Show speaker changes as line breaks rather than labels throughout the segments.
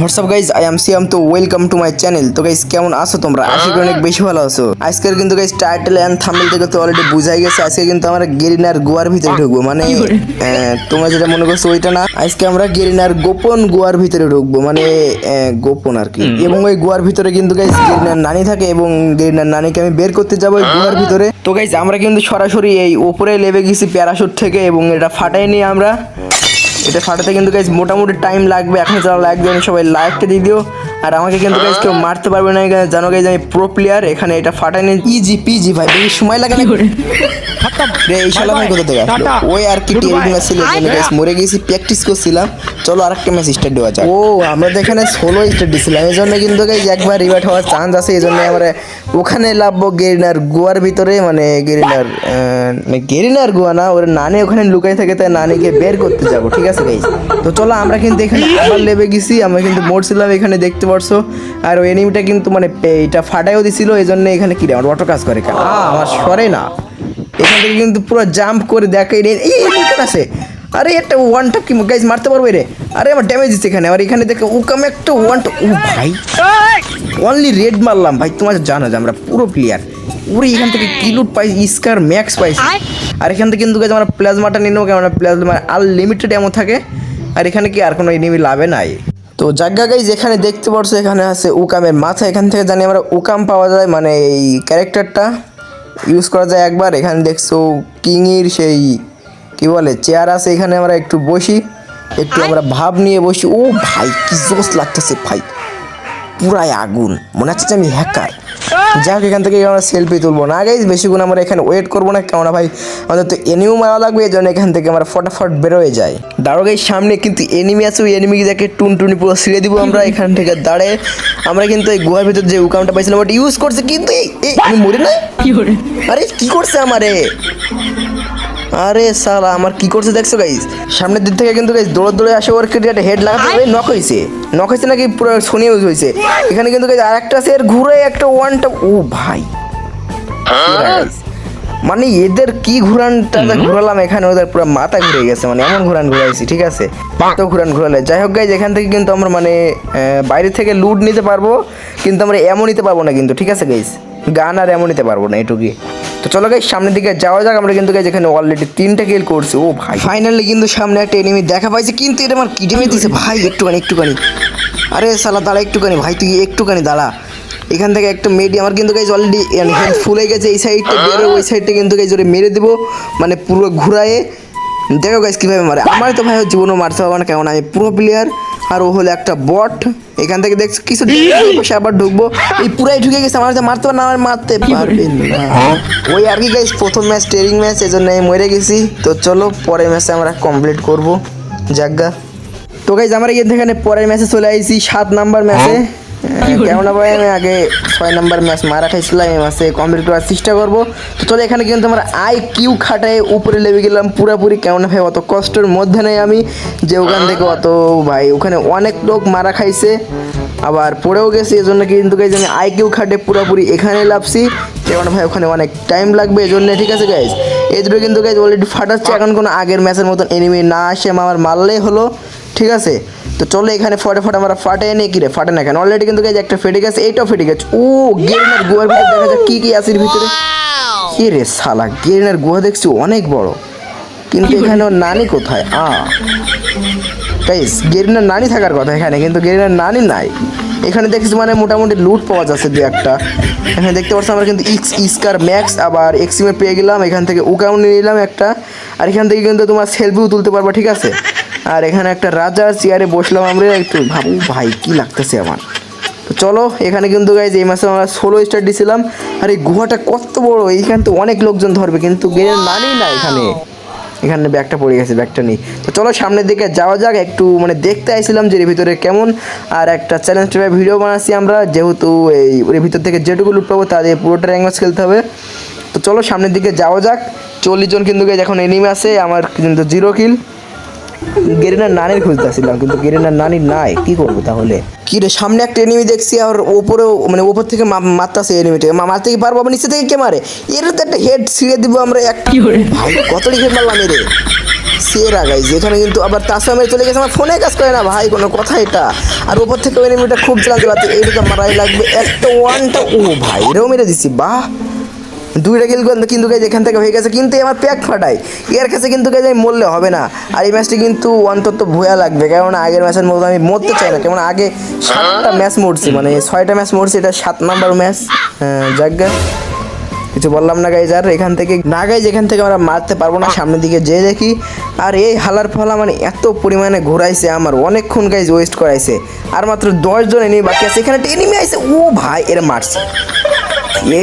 WhatsApp guys I am Siam তো welcome to my channel তো guys কেমন আছো তোমরা? আশা করি অনেক বেশি ভালো আছো। আজকের কিন্তু গাইজ টাইটেল অ্যান্ড থাম্বনেল থেকে তো অলরেডি বুঝাই গেছে। আজকে কিন্তু আমরা গেরিনার গোয়ার ভিতরে ঢুকবো। মানে আহ, তোমরা যেটা মনে করছ ওইটা না। আজকে আমরা গেরিনার গোপন গোয়ার ভিতরে ঢুকবো। মানে গোপন আর কি। এবং ওই গোয়ার ভিতরে কিন্তু গাইজ গেরিনার নানি থাকে এবং গেরিনার নানিকে আমি বের করতে যাব ওই গোয়ার ভিতরে। তো গাইজ আমরা কিন্তু সরাসরি এই ওপরে লেবে গেছি প্যারাশুট থেকে এবং এটা ফাটাই নিয়ে আমরা। এটা ফাটাতে কিন্তু গাইজ মোটামুটি টাইম লাগবে এখন যারা লাগবে আমি সবাই লাইকটা দিয়ে দিও। আর আমাকে কিন্তু গাইজ কেউ মারতে পারবে না এখানে জানো গাইজ আমি প্রো প্লেয়ার এখানে এটা ফাটাই নিয়ে ইজি পিজি ভাই বেশি সময় লাগে না। রে এই শালা আমি কোথা থেকে ওই আর কি টেরিং ছিল মরে গেছি প্র্যাকটিস করছিলাম। চলো আরেকটা ম্যাচ স্টার্ট দেওয়া যাক। ও, আমরা তো এখানে ষোলো স্টার্ট দিছিলাম এই জন্য কিন্তু একবার রিভার্ট হওয়ার চান্স আছে এই জন্য আমরা ওখানে লাভবো গেরিনার গোয়ার ভিতরে মানে গেরিনার গেরিনার গোয়া না, ওর নানি ওখানে লুকাই থাকে, তাই নানিকে বের করতে যাব, ঠিক আছে গাইজ তো চলো আমরা কিন্তু এখানে আবার লেবে গেছি, আমরা কিন্তু মরছিলাম এখানে দেখতে পারছ। আর ওই এনিমিটা কিন্তু মানে এটা ফাটাইও দিছিল এই জন্য এখানে কি আমার অটো কাজ করে আমার সরে না। এখান থেকে কিন্তু পুরো জাম্প করে দেখে এই আছে। আরে একটা ওয়ান টাপ কি গাইজ মারতে পারবে রে? আরে আমার ড্যামেজ দিচ্ছে এখানে। আর এখানে দেখে ওকামে একটা ওয়ান ও ভাই। অনলি রেড মারলাম। ভাই তোমার জানো যে আমরা পুরো প্লেয়ার পুরো এখান থেকে কিলুট পাই? স্কার ম্যাক্স পাইছি আর এখান থেকে কিন্তু গাইজ আমরা প্লাজমাটা নিয়ে নেব কেন প্লাজমা আনলিমিটেড এমন থাকে। আর এখানে কি আর কোনো এনিমি লাভে নাই? তো জায়গা গাইজ এখানে দেখতে পারছ এখানে আছে উকামের মাথা। এখান থেকে জানি আমরা উকাম পাওয়া যায় মানে এই ক্যারেক্টারটা ইউজ করা যায় একবার। এখানে দেখছ কিংয়ের সেই কি বলে চেয়ার আছে এখানে আমরা একটু বসি। একটু আমরা ভাব নিয়ে বসি। ও ভাই কি জোস লাগতেছে ভাই। পুরাই আগুন। মনে হচ্ছে আমি হ্যাকার যাক এখান থেকে আমরা সেলফি তুলবো। না গাইজ বেশিক্ষণ আমরা এখানে ওয়েট করব না কেননা ভাই আমাদের তো এনিমি মারা লাগবে এই জন্য এখান থেকে আমরা ফটাফট বেরোয় যাই। দাঁড়ো গাইজ সামনে কিন্তু এনিমি আছে ওই এনিমি দেখে টুনটুনি পুরো ছিঁড়ে দিব আমরা এখান থেকে দাঁড়ে আমরা কিন্তু এই গুহার ভিতর যে উকামটা পাইছিলাম ওটা ইউজ করছে কিন্তু আমি মরে না? আরে কি করছে আমারে? আরে সালা আমার কি করছে দেখছ গাইস সামনের দিক থেকে কিন্তু গাইজ দৌড়ে দৌড়ে আসে ওর কেটে একটা হেড লাগাতে হবে নক হয়েছে নক হয়েছে নাকি পুরো শনি ইউজ হয়েছে এখানে কিন্তু গাইস আরেকটা আছে এর ঘুরে একটা ওয়ানটা ও ভাই। মানে এদের কি ঘুরানটা ঘুরালাম এখানে ওদের পুরো মাথা ঘুরে গেছে মানে এমন ঘুরান ঘুরাইছি ঠিক আছে? তো ঘুরান ঘুরালে। যাই হোক গাইজ এখান থেকে কিন্তু আমরা মানে বাইরে থেকে লুট নিতে পারব কিন্তু আমরা এমন নিতে পারব না কিন্তু ঠিক আছে গাইজ গান আর এমন নিতে পারব না এটুকুই। তো চলো গাইজ সামনের দিকে যাওয়া যাক। আমরা কিন্তু গাইজ এখানে অলরেডি তিনটা কিল করছি। ও ভাই। ফাইনালি কিন্তু সামনে একটা এনিমি দেখা পাইছে কিন্তু এটা আমার কিডেমে দিছে। ভাই একটুখানি একটুখানি। আরে সালা দাঁড়া একটুখানি। ভাই তুই একটুখানি দাঁড়া। এখান থেকে একটা মেডি আমার কিন্তু গাইজ অলরেডি হেলথ ফুল হয়ে গেছে। এই সাইডটা বেরো ওই সাইডটা কিন্তু গাইজ ওরে মেরে দেবো। মানে পুরো ঘুরায়ে। দেখো গাইজ কীভাবে মারে। আমার তো ভাই জীবনও মারতে পারব না কেমন আমি পুরো প্লেয়ার আর ও হলো একটা বট। এখান থেকে দেখছ কিছু পাশে আবার ঢুকবো। এই পুরাই ঢুকে গেছে আমার মারতে পারে না আমার মারতে পারবে না। ওই আর কি গাইস প্রথম ম্যাচ ট্রেনিং ম্যাচ এই জন্য আমি মরে গেছি। তো চলো পরের ম্যাচে আমরা কমপ্লিট করব। জাগা তো গাইজ আমরা এখানে পরের ম্যাচে চলে আইছি সাত নাম্বার ম্যাচে কেননা ভাই আমি আগে ছয় নাম্বার ম্যাচ মারা খাইছিলাম এই ম্যাচে কমপ্লিট করার চেষ্টা করব। তো চলো এখানে কিন্তু আমরা আই কিউ খাটায় উপরে লেবে গেলাম পুরোপুরি কেমন ভাই অত কষ্টের মধ্যে নেই আমি। যে ওখান থেকে অত ভাই ওখানে অনেক লোক মারা খাইছে আবার পড়েও গেছে এই জন্য কিন্তু গাইজ আমি আই কিউ খাটে পুরোপুরি এখানে লাভছি কেমন ভাই ওখানে অনেক টাইম লাগবে এই জন্য ঠিক আছে গাইজ এই দুটো কিন্তু গাইজ অলরেডি ফাটাচ্ছে এখন কোনো আগের ম্যাচের মতন এনিমি না আসে আমার মারলেই হলো। ঠিক আছে? তো চলো এখানে ফটে ফটে আমরা ফাটে এনে কি রে? ফাটে না কেন? অলরেডি কিন্তু গাইজ একটা ফেটে গেছে এইটাও ফেটে গেছে। ও গেরিনার গুহার ভিতরে দেখা যাক কি কি আছে এর ভিতরে। কি রে সালা গেরিনার গুহা দেখছি অনেক বড়। কিন্তু এখানে ওর নানি কোথায়? আ। গাইস গেরিনার নানি থাকার কথা এখানে কিন্তু গেরিনার নানি নাই। এখানে দেখছি মানে মোটামুটি লুট পাওয়া যাচ্ছে দু একটা। এখানে দেখতে পাচ্ছি আমরা কিন্তু ইক্স ইস্কার ম্যাক্স আবার এক্সিমে পেয়ে গেলাম এখান থেকে উকাও নিয়ে নিলাম একটা। আর এখান থেকে কিন্তু তোমার সেলফিও তুলতে পারবা ঠিক আছে? আর এখানে একটা রাজার চেয়ারে বসলাম আমরা, একটু ভাবু ভাই, কি লাগতেছে আমার? তো চলো, এখানে কিন্তু গাইজ এই মাসে আমরা ষোলো স্টার দিয়েছিলাম আর এই গুহাটা কত বড়, এইখানে তো অনেক লোকজন ধরবে, কিন্তু গেরের মানেই না এখানে। এখানে ব্যাগটা পড়ে গেছে, ব্যাগটা নেই। তো চলো, সামনের দিকে যাওয়া যাক, একটু মানে দেখতে আইছিলাম যে এর ভিতরে কেমন। আর একটা চ্যালেঞ্জ টাইপের ভিডিও বানাচ্ছি আমরা, যেহেতু এই ওর ভিতর থেকে যেটুকু লুট পাবো তাদের পুরোটা ম্যাচ খেলতে হবে। তো চলো, সামনের দিকে যাওয়া যাক। চল্লিশ জন কিন্তু এখন এনিমি আছে, আমার কিন্তু জিরো কিল গেরিনার নানির খুঁজতেছিলাম কিন্তু গেরিনার নানি নাই। কি করব তাহলে? কি রে সামনে একটা এনিমি দেখছি আর ওপরেও মানে ওপর থেকে মা- মারতাছে এনিমিটা মারতে কি পারব? নিচে থেকে কে মারে? এর তো একটা হেড ছিঁড়ে দিব আমরা একটা ভাই কতটি হেড মারলাম এরে? সেরা গাইজ এখানে কিন্তু আবার তাসা মেরে চলে গেছে আমার ফোনে কাজ করে না ভাই কোনো কথা এটা। আর ওপর থেকে এনিমিটা খুব চালাতে পারতে এইটা মারাই লাগবে একটা ওয়ানটা ও ভাই এটাও মেরে দিচ্ছি বাহ। দুইটা কিল কিন্তু গাইজ এখান থেকে হয়ে গেছে, কিন্তু আমার প্যাক ফাটাই এর কাছে কিন্তু গাইজ আমি মরলে হবে না। আর এই ম্যাচটি কিন্তু অন্তত ভুয়া লাগবে কারণ আগের ম্যাচের মতো আমি মরতে চাই না। কেমন আগে সাতটা ম্যাচ মরছি মানে ছয়টা ম্যাচ মরছি, এটা সাত নাম্বার ম্যাচ। যাজ্ঞা কিছু বললাম না গাইজ আর এখান থেকে না গাইজ এখান থেকে আমরা মারতে পারব না, সামনের দিকে যেয়ে দেখি। আর এই হালার ফলা মানে এত পরিমাণে ঘোরাইছে আমার, অনেকক্ষণ গাইজ ওয়েস্ট করাইছে। আর মাত্র দশজন এনিমি বাকি আছে, এখানে একটা এনিমি আইছে। ও ভাই, এরা মারছে।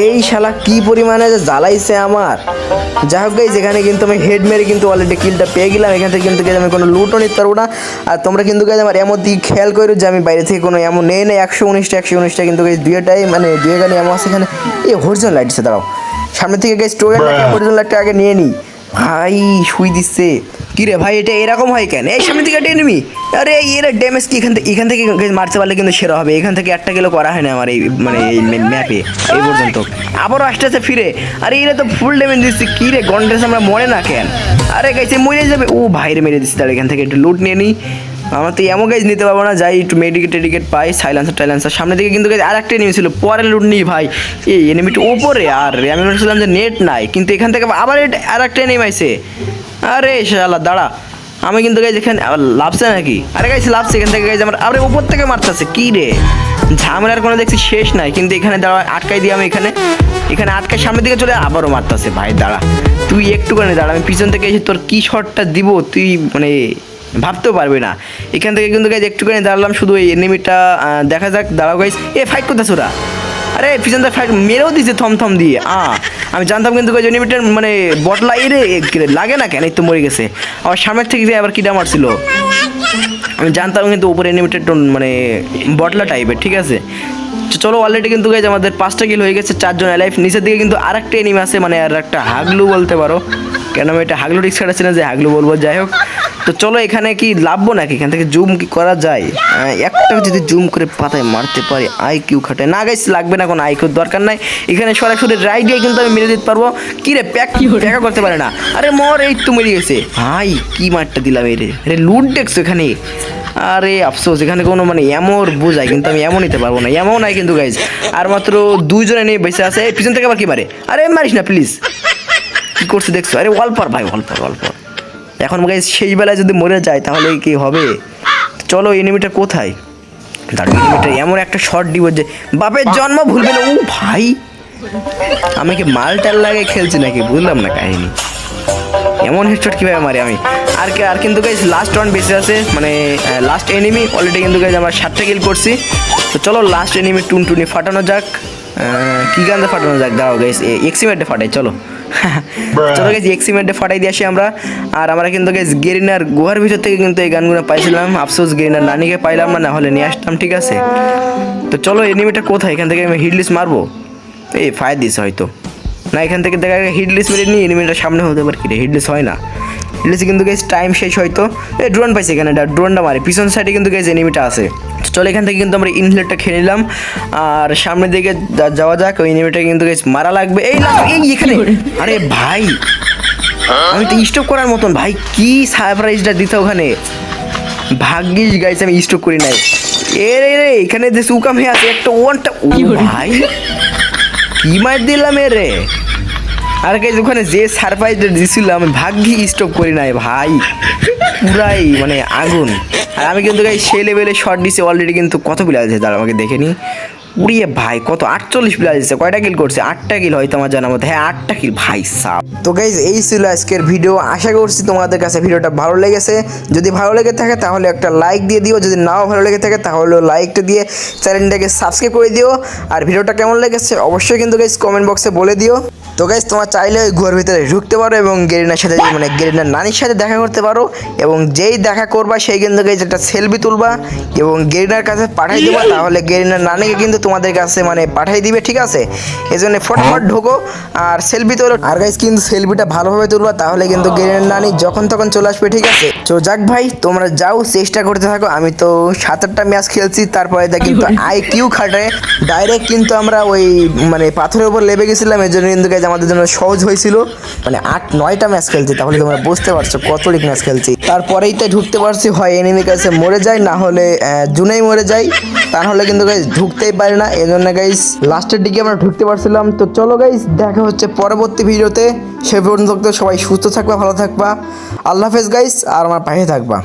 এই শালা কি পরিমাণে যে জ্বালাইছে আমার? যাই হোক গাইজ এখানে কিন্তু আমি হেড মেরে কিন্তু অলরেডি কিলটা পেয়ে গেলাম। এখান থেকে কিন্তু আমি কোনো লুটও নিতে পারব না। আর তোমরা কিন্তু গাইজ আমার এমন দিকে খেয়াল করো যে আমি বাইরে থেকে কোনো এমন নেই না একশো উনিশটা একশো উনিশটা কিন্তু গাইজ দুইটাই মানে দুই গানি এমন আছে এখানে। এই হরিজন লাইট আছে দাঁড়াও। সামনে থেকে গাইজ টোয়েন হরিজন লাইটটা আগে নিয়ে নিই ভাই শুই দিচ্ছে কি রে ভাই, এটা এরকম হয় কেন? এই সামনে থেকে একটা এনিমি আরে এর ড্যামেজ কি এখান থেকে এখান থেকে মারতে পারলে কিন্তু সেরা হবে। এখান থেকে একটা গেলে করা হয় না আমার এই মানে এই ম্যাপে এই পর্যন্ত। আবারও আস্তে আস্তে ফিরে। আরে, এরা তো ফুল ড্যামেজ দিচ্ছে। কী রে গন্ডেস আমরা মরে না কেন? আরে গাইছে মরে যাবে। ও ভাইরে মেরে দিচ্ছে। তাহলে এখান থেকে একটু লুট নিয়ে নিই আমরা তো এমন গাইজ নিতে পারব না, যাই একটু মেডিকেট টেডিকেট পাই সাইলেন্সার টাইলেন্সার সামনে থেকে কিন্তু আর একটা এনিমি ছিল পরে লুট নিই ভাই। এই এনিমিটা ওপরে, আর আমি বলছিলাম যে নেট নাই, কিন্তু এখান থেকে আবার আর একটা এনিমি আইছে। আরে শালা, দাঁড়া। আমি কিন্তু গাইজ এখানে লাভছে নাকি? আরে গাইছে লাভছে এখান থেকে গাইজ আমার আরে উপর থেকে মারতেছে, কি রে? ঝামেলার কোনো দেখছি শেষ নাই, কিন্তু এখানে দাঁড়া, আটকাই দিই আমি এখানে। এখানে আটকাই সামনের দিকে চলে আবারও মারতেছে, ভাই, দাঁড়া। তুই একটুখানি দাঁড়া, আমি পিছন থেকে এসে তোর কি শটটা দিব, তুই মানে ভাবতেও পারবে না। এখান থেকে কিন্তু গাইজ একটুখানি দাঁড়ালাম, শুধু এই এনিমিটা দেখা যাক, দাঁড়াও গাইজ এ ফাইট করতেছ ওরা। আরে, পিছন থেকে ফাইট মেরেও দিছে থম থম দিয়ে। আ, আমি জানতাম কিন্তু গাইজ এনিমিটার মানে বটলা এরে লাগে না কেন? এই তো মরে গেছে। আমার সামনের থেকে আবার কিটা মারছিল। আমি জানতাম কিন্তু উপরে এনিমিটেড মানে বটলা টাইপের ঠিক আছে? চলো অলরেডি কিন্তু গাইজ আমাদের পাঁচটা কিল হয়ে গেছে, চারজন লাইফ নিচের দিকে কিন্তু আর একটা এনিমি আছে মানে আর একটা হাগলু বলতে পারো। কেন আমি এটা হাগলু রিক্স কাটাচ্ছি না যে হাগলু বলব যাই হোক। তো চলো এখানে কি লাভবো নাকি? এখান থেকে জুম কি করা যায়? একটা যদি জুম করে পাতায় মারতে পারি আই কিউ খাটে না গাইস লাগবে না কোনো আই কিউ দরকার নাই। এখানে সরাসরি রাইট দিয়ে কিন্তু আমি মেরে দিতে পারব। কি রে প্যাক প্যাকা করতে পারে না। আরে মর এই তো মেরে গেছে। ভাই কি মারটা দিলাম এই রে আরে লুট দেখছ এখানে? আরে আফসোস এখানে কোনো মানে এমর বোঝায় কিন্তু আমি এমন নিতে পারব না। এমন নাই কিন্তু গাইজ আর মাত্র দুইজনে নিয়ে বেঁচে আছে। এই পিছন থেকে আবার কি মারে? আরে মারিস না প্লিজ কি করছে দেখছ? আরে অল্পর ভাই অল্পর অল্পর এখন গাইজ সেই বেলায় যদি মরে যায়, তাহলে কি হবে? চলো এনিমিটা কোথায়? এনিমিটা এমন একটা শট দিব যে, বাপের জন্ম ভুলবে না। ও ভাই, আমি কি মালটাল লাগে খেলছি নাকি? বুঝলাম না কাহিনী। এমন হেডশট কীভাবে মারি আমি? আর কি, আর কিন্তু গাইজ লাস্ট ওয়ান বেঁচে আছে। মানে লাস্ট এনিমি অলরেডি কিন্তু গাইজ আমরা সাতটা কিল করছি। তো চলো লাস্ট এনিমি টুনটুনি ফাটানো যাক। কি গানটা ফাটানো যাক? দাও গাইজ এক্সিমেন্টে ফাটাই চলো। চলো গাইজ এক্সিমেন্টে ফাটাই দিয়ে আসি আমরা। আর আমরা কিন্তু গাইজ গেরিনার গুহার ভিতর থেকে কিন্তু এই গানগুলো পাইছিলাম। আফসোস গেরিনার নানিকে পাইলাম না হলে নিয়ে আসতাম ঠিক আছে? তো চলো এনিমিটা কোথায়? এখান থেকে আমি হিডলিস মারবো? এই ফায়ার দিছে হয়তো। না এখান থেকে দেখা যায় হিডলিস মেরে নিয়ে এনিমিটার সামনে হতে পারে কি রে? হিডলিস হয় না। হিডলিসে কিন্তু গেছে টাইম শেষ হয়তো। এই ড্রোন পাইছে এখানে ড্রোনটা মারে। পিছন সাইডে কিন্তু গেছে এনিমিটা আছে। চলো এখান থেকে কিন্তু আমরা ইনহেলারটা খেয়ে নিলাম। আর সামনের দিকে যাওয়া যাক ওই এনিমিটা কিন্তু গেছে মারা লাগবে। এই না এই এখানে। আরে ভাই আমি তো স্টপ করার মতন। ভাই কি সারপ্রাইজটা দিতে ওখানে। ভাগ্যিস গাইছে আমি স্টপ করি নাই। এ রে রে এখানে যে সুকাম আছে একটা ওয়ানটা ও ভাই কি মার দিলাম এ রে? আর গাইজ, ওখানে যে সারপ্রাইজটা দিছিল, আমি ভাগ্যি স্টপ করি নাই ভাই। পুরাই মানে আগুন। আর আমি কিন্তু গাই সেই লেভেলে শর্ট দিছি অলরেডি কিন্তু কত বিলাস আছে তারা আমাকে দেখে নি। উড়িয়ে ভাই, কত? আটচল্লিশ প্লেয়ার দিচ্ছে কয়টা কিল করছে? আটটা কিল হয়তো আমার জানা মতো হ্যাঁ আটটা কিল, ভাই সাপ তো গাইজ এই ছিল আজকের ভিডিও আশা করছি তোমাদের কাছে ভিডিওটা ভালো লেগেছে। যদি ভালো লেগে থাকে, তাহলে একটা লাইক দিয়ে দিও। যদি নাও ভালো লেগে থাকে তাহলে লাইকটা দিয়ে চ্যানেলটাকে সাবস্ক্রাইব করে দিও। আর ভিডিওটা কেমন লেগেছে, অবশ্যই কিন্তু গাইজ কমেন্ট বক্সে বলে দিও। তো গাইজ তোমার চাইলে ওই ঘর ভিতরে ঢুকতে পারো এবং গেরিনার সাথে মানে গেরিনার নানির সাথে দেখা করতে পারো। এবং যেই দেখা করবা, সেই কিন্তু গাইজ একটা সেলফি তুলবা এবং গেরিনার কাছে পাঠাই দেবা। তাহলে গেরিনার নানিকে কিন্তু তোমাদের কাছে মানে পাঠাই দিবে ঠিক আছে? এই জন্য ফটফট ঢোকো আর সেলফি তোলো। আর গাইস কিন্তু সেলফিটা ভালোভাবে তুলবা তাহলে কিন্তু গেরিনার নানি যখন তখন চলে আসবে ঠিক আছে? তো যাক ভাই তোমরা যাও চেষ্টা করতে থাকো। আমি তো সাত আটটা ম্যাচ খেলছি তারপরে দেখ কিন্তু আই কিউ খাটে। ডাইরেক্ট কিন্তু আমরা ওই মানে পাথরের উপর লেবে গেছিলাম এই জন্য কিন্তু guys আমাদের জন্য সহজ হয়েছিল। মানে আট নয়টা ম্যাচ খেলছি তাহলে তোমরা বুঝতে পারছ কত লিগ ম্যাচ খেলছি। তারপরেই তো ঢুকতে পারছি, হয় এনিমি কাছে মরে যায় না হলে জুনেই মরে যায় তা কিন্তু গাইজ ঢুকতেই পারে না এই জন্য গাইজ লাস্টের দিকে আমরা ঢুকতে পারছিলাম। তো চলো গাইজ দেখা হচ্ছে পরবর্তী ভিডিওতে। সে পর্যন্ত সবাই সুস্থ থাকবা, ভালো থাকবা। আল্লাহ হাফেজ গাইজ আর আমার পাশে থাকবা।